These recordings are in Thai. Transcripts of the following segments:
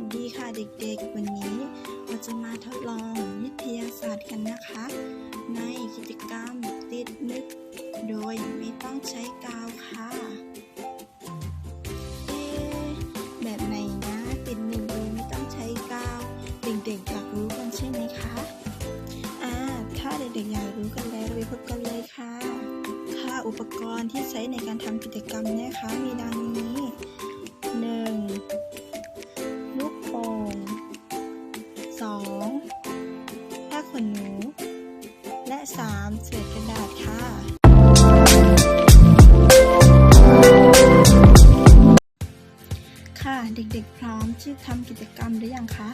สดีค่ะเด็กๆ วันนี้เราจะมาทดลองวิทยาศาสตร์กันนะคะ ในกิจกรรมติดนึก โดยไม่ต้องใช้กาวค่ะเอ๊แบบไหนนะติดนึกโดยไม่ต้องใช้กาว เด็กๆอยากรู้กันใช่ไหมคะอ่าถ้าเด็กๆอยากรู้กันแล้วไปพบกันเลยค่ะ ค่ะอุปกรณ์ที่ใช้ในการทำกิจกรรมนี่ยคะมีดังนี้ 1. 3. เศษกระดาษค่ะ ค่ะเด็กๆพร้อมที่ทำกิจกรรมหรือยังคะ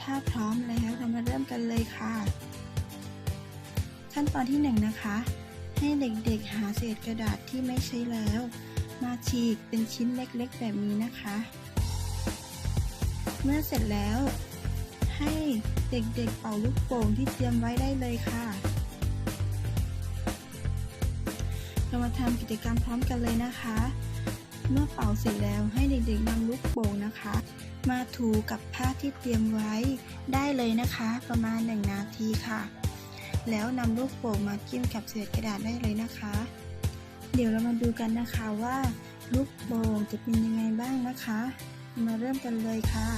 ถ้าพร้อมแล้วเรามาเริ่มกันเลยค่ะ ขั้นตอนที่หนึ่งนะคะ ให้เด็กๆหาเศษกระดาษที่ไม่ใช้แล้ว มาฉีกเป็นชิ้นเล็กๆ แบบนี้นะคะ เมื่อเสร็จแล้วให้เด็กๆเป่าลูกโป่งที่เตรียมไว้ได้เลยค่ะ เรามาทำกิจกรรมพร้อมกันเลยนะคะ เมื่อเป่าเสร็จแล้วให้เด็กๆนำลูกโป่งนะคะ มาถูกับผ้าที่เตรียมไว้ได้เลยนะคะ ประมาณ 1 นาทีค่ะ แล้วนำลูกโป่งมาจิ้มกับเศษกระดาษได้เลยนะคะ เดี๋ยวเรามาดูกันนะคะว่าลูกโป่งจะเป็นยังไงบ้างนะคะ มาเริ่มกันเลยค่ะ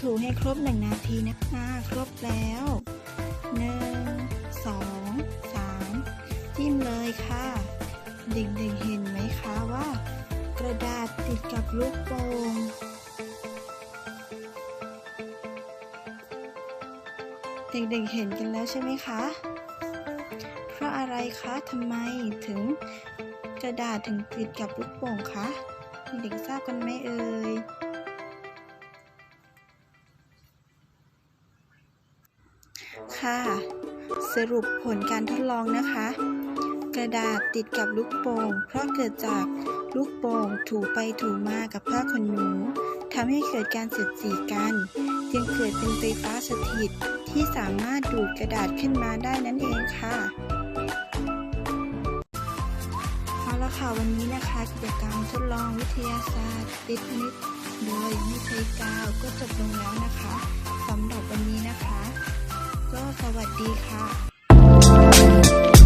ถูให้ครบ1นาทีนะคะ ครบแล้ว1 2 ระดาษติดกับลูกโป่งเด็กๆเห็นกันแล้วใช่ไหมคะ เพราะอะไรคะทำไมถึงกระดาษถึงติดกับลูกโป่งคะ เด็กๆทราบกันไหมเอ่ยค่ะ สรุปผลการทดลองนะคะ กระดาษติดกับลูกโป่งเพราะเกิดจาก ลูกโป่งถูไปถูมากับผ้าขนหนูทำให้เกิดการเสียดสีกัน จึงเกิดเป็นไฟฟ้าสถิตที่สามารถดูดกระดาษขึ้นมาได้นั่นเองค่ะเอาละค่ะวันนี้นะคะกิจกรรมทดลองวิทยาศาสตร์ ติดนึกโดยไม่ใช้กาวก็จบลงแล้วนะคะสำหรับวันนี้นะคะ ก็สวัสดีค่ะ